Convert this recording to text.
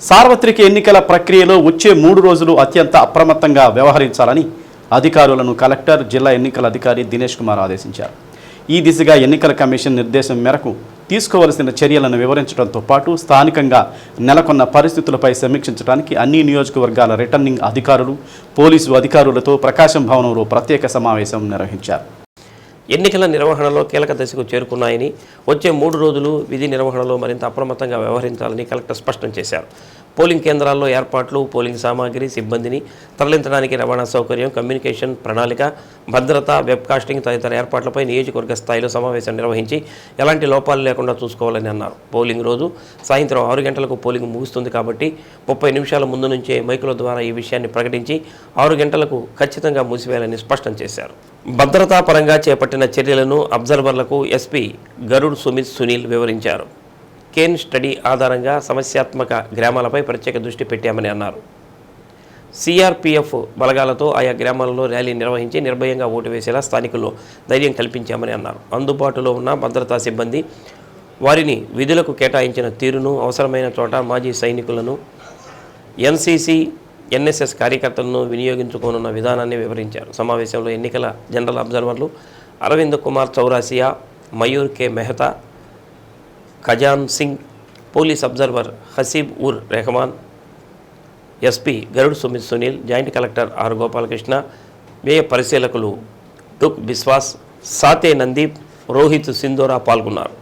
సార్వత్రిక ఎన్నికల ప్రక్రియలో వచ్చే మూడు రోజులు అత్యంత అప్రమత్తంగా వ్యవహరించాలని అధికారులను కలెక్టర్ జిల్లా ఎన్నికల అధికారి దినేష్ కుమార్ ఆదేశించారు. ఈ దిశగా ఎన్నికల కమిషన్ నిర్దేశం మేరకు తీసుకోవలసిన చర్యలను వివరించడంతో పాటు స్థానికంగా నెలకొన్న పరిస్థితులపై సమీక్షించడానికి అన్ని నియోజకవర్గాల రిటర్నింగ్ అధికారులు పోలీసు అధికారులతో ప్రకాశం భవనంలో ప్రత్యేక సమావేశం నిర్వహించారు. ఎన్నికల నిర్వహణలో కీలక దశకు చేరుకున్నాయని వచ్చే మూడు రోజులు విధి నిర్వహణలో మరింత అప్రమత్తంగా వ్యవహరించాలని కలెక్టర్ స్పష్టం చేశారు. పోలింగ్ కేంద్రాల్లో ఏర్పాట్లు పోలింగ్ సామాగ్రి సిబ్బందిని తరలించడానికి రవాణా సౌకర్యం కమ్యూనికేషన్ ప్రణాళిక భద్రత వెబ్కాస్టింగ్ తదితర ఏర్పాట్లపై నియోజకవర్గ స్థాయిలో సమావేశం నిర్వహించి ఎలాంటి లోపాలు లేకుండా చూసుకోవాలని అన్నారు. పోలింగ్ రోజు సాయంత్రం ఆరు గంటలకు పోలింగ్ ముగుస్తుంది కాబట్టి ముప్పై నిమిషాల ముందు నుంచే మైకుల ద్వారా ఈ విషయాన్ని ప్రకటించి ఆరు గంటలకు ఖచ్చితంగా మూసివేయాలని స్పష్టం చేశారు. భద్రతా పరంగా చేపట్టిన చర్యలను అబ్జర్వర్లకు ఎస్పీ గరుడ్ సుమిత్ సునీల్ వివరించారు. కేన్ స్టడీ ఆధారంగా సమస్యాత్మక గ్రామాలపై ప్రత్యేక దృష్టి పెట్టామని అన్నారు. సిఆర్పిఎఫ్ బలగాలతో ఆయా గ్రామాలలో ర్యాలీ నిర్వహించి నిర్భయంగా ఓటు వేసేలా స్థానికుల్లో ధైర్యం కల్పించామని అన్నారు. అందుబాటులో ఉన్న భద్రతా సిబ్బంది వారిని విధులకు కేటాయించిన తీరును అవసరమైన చోట మాజీ సైనికులను ఎన్సీసీ ఎన్ఎస్ఎస్ కార్యకర్తలను వినియోగించుకోనున్న విధానాన్ని వివరించారు. సమావేశంలో ఎన్నికల general అబ్జర్వర్లు Arvind Kumar Chaurasia Mayur K Mehta Khajan Singh police observer Haseeb Ur Rehman SP Garud Sumit Sunil joint collector R Gopalakrishna వ్యయ పరిశీలకులు టుక్ బిస్వాస్ సాతే నందీప్ రోహిత్ సింధోరా పాల్గొన్నారు.